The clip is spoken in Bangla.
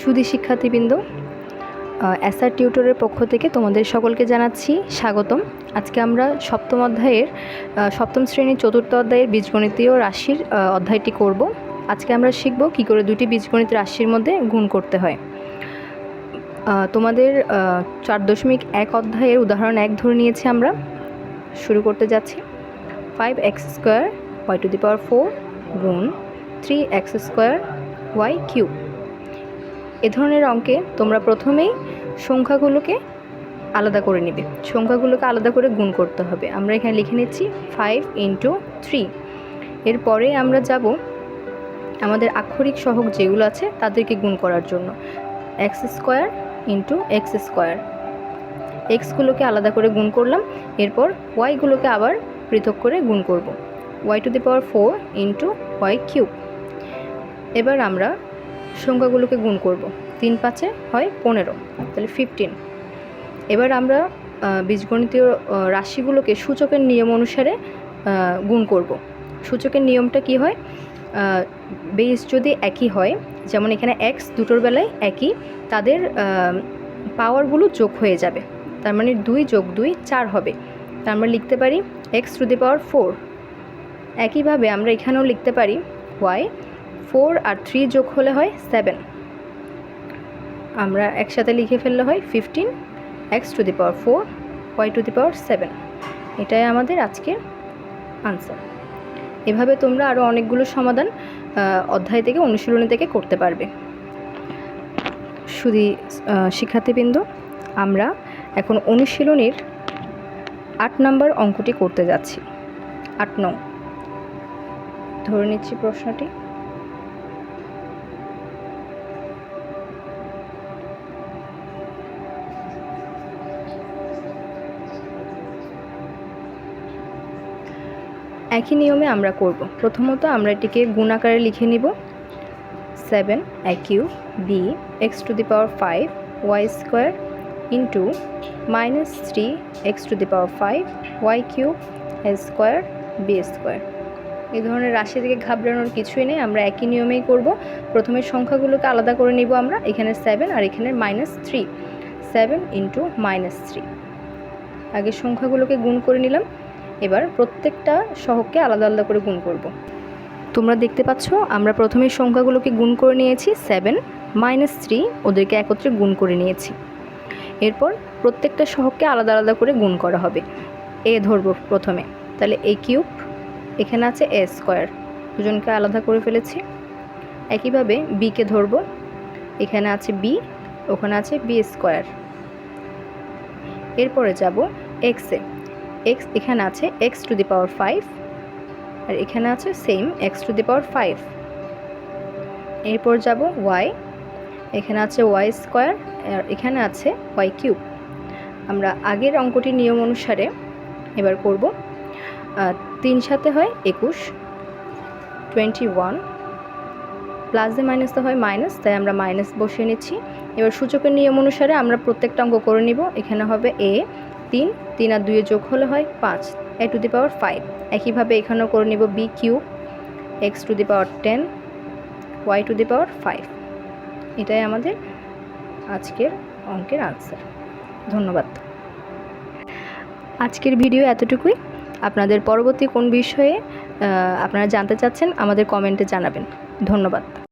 সুধী শিক্ষার্থীবৃন্দ অ্যাসার টিউটরের পক্ষ থেকে তোমাদের সকলকে জানাচ্ছি স্বাগতম। আজকে আমরা সপ্তম অধ্যায়ের সপ্তম শ্রেণির চতুর্থ অধ্যায়ের বীজগণিতীয় রাশির অধ্যায়টি করব। আজকে আমরা শিখব কী করে দুটি বীজগণিত রাশির মধ্যে গুণ করতে হয়। তোমাদের চার দশমিক এক অধ্যায়ের উদাহরণ এক ধরে নিয়েছি আমরা। শুরু করতে যাচ্ছি। Five X square Y to the power four গুণ three X square Y cube এ ধরনের অঙ্কে তোমরা প্রথমেই সংখ্যাগুলোকে আলাদা করে নেবে। সংখ্যাগুলোকে আলাদা করে গুণ করতে হবে। আমরা এখানে লিখে নিচ্ছি ফাইভ ইন্টু থ্রি এরপরে আমরা যাব আমাদের আক্ষরিক সহগ যেগুলো আছে তাদেরকে গুণ করার জন্য। X square into X square এক্সগুলোকে আলাদা করে গুণ করলাম। এরপর ওয়াইগুলোকে আবার পৃথক করে গুণ করব। Y to the power four into Y cube এবার আমরা সংখ্যাগুলোকে গুণ করব। তিন পাঁচে হয় পনেরো, তাহলে ফিফটিন এবার আমরা বীজগণিতীয় রাশিগুলোকে সূচকের নিয়ম অনুসারে গুণ করব। সূচকের নিয়মটা কি হয়? বেস যদি একই হয়, যেমন এখানে এক্স দুটোর বেলায় একই, তাদের পাওয়ারগুলো যোগ হয়ে যাবে। তার মানে দুই যোগ দুই চার হবে। তার আমরা লিখতে পারি X to the power four একইভাবে আমরা এখানেও লিখতে পারি ওয়াই ফোর আর থ্রি যোগ হলে হয় সেভেন। আমরা একসাথে লিখে ফেললে হয় fifteen, X to the power four, Y to the power seven. এটাই আমাদের আজকের আনসার। এভাবে তোমরা আরও অনেকগুলো সমাধান অধ্যায় থেকে, অনুশীলনী থেকে করতে পারবে। শুধু শিক্ষার্থীবৃন্দ, আমরা এখন অনুশীলনীর আট নম্বর অঙ্কটি করতে যাচ্ছি। আট নং। ধরে নিচ্ছি প্রশ্নটি। একই নিয়মে আমরা করব। প্রথমত আমরা এটিকে গুণ আকারে লিখে নিব। Seven Q B X to the power five Y square into minus three X to the power five Y Q square B square এই ধরনের রাশি থেকে ঘাবড়ানোর কিছুই নেই, আমরা একই নিয়মেই করব। প্রথমে সংখ্যাগুলোকে আলাদা করে নিব আমরা, এখানে সেভেন আর এখানে minus three seven into minus three আগে সংখ্যাগুলোকে গুণ করে নিলাম। এবার প্রত্যেকটা সহগকে আলাদা আলাদা করে গুণ করব। তোমরা দেখতে পাচ্ছ, আমরা প্রথমে সংখ্যাগুলোকে গুণ করে নিয়েছি সেভেন মাইনাস থ্রি ওদেরকে একত্রে গুণ করে নিয়েছি। এরপর প্রত্যেকটা সহগকে আলাদা আলাদা করে গুণ করা হবে। এ ধরবো প্রথমে। তাহলে এ কিউব এখানে আছে এ স্কোয়ার দুজনকে আলাদা করে ফেলেছি। একইভাবে বিকে ধরবো। এখানে আছে বি ওখানে আছে বি স্কোয়ার এরপরে যাব এক্সে এক্স এখানে আছে X to the power five, আর এখানে আছে same X to the power five. এরপর যাব ওয়াই, এখানে আছে ওয়াই স্কোয়ার, আর এখানে আছে ওয়াই কিউব। আমরা আগের অঙ্কটির নিয়ম অনুসারে এবার করব তিন সাথে হয় একুশ, টোয়েন্টি ওয়ান, প্লাস দিয়ে মাইনাসে হয় মাইনাস, তাই আমরা মাইনাস বসিয়ে নিচ্ছি। এবার সূচকের নিয়ম অনুসারে আমরা প্রত্যেকটা অঙ্ক করে নিব। এখানে হবে এ তিন তিন আর দুয়ে যোগ হলে হয় পাঁচ। A to the power five. একইভাবে এখানেও করে নিব B Q X to the power ten, Y to the power five. এটাই আমাদের আজকের অঙ্কের আনসার ধন্যবাদ। আজকের ভিডিও এতটুকুই। আপনাদের পরবর্তী কোন বিষয়ে আপনারা জানতে চাচ্ছেন, আমাদের কমেন্টে জানাবেন। ধন্যবাদ।